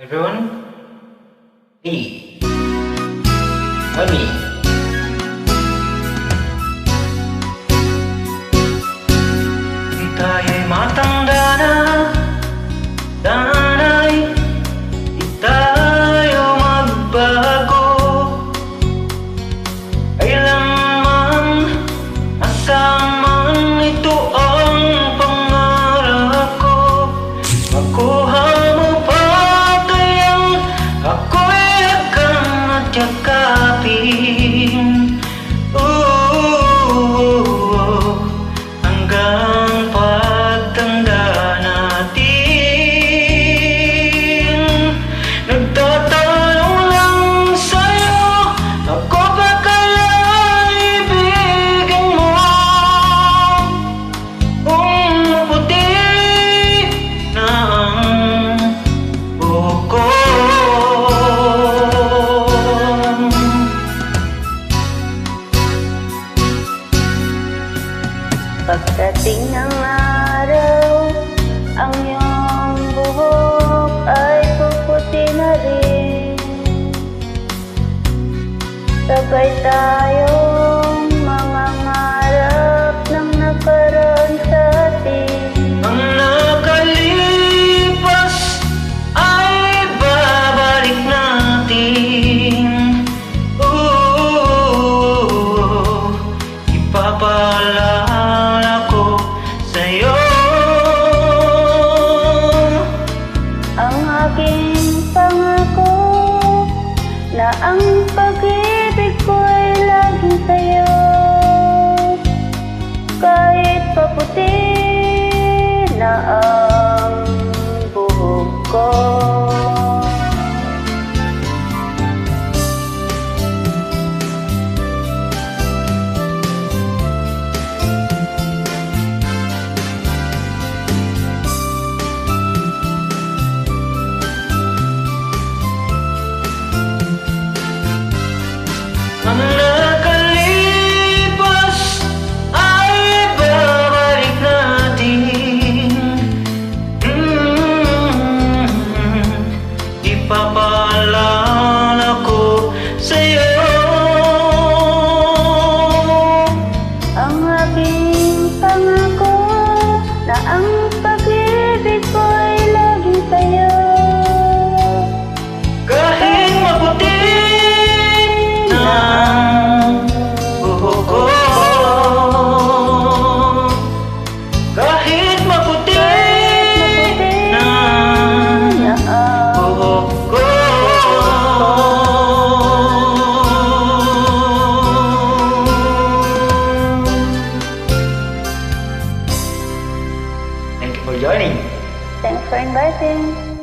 Everyone, B. Mummy. Pagdating ng araw Ang iyong buhok ay puputi na rin. Sabay tayo 嗯。Ang nakalipas ay babalik natin mm -hmm. Ipapalik for joining. Thanks for inviting.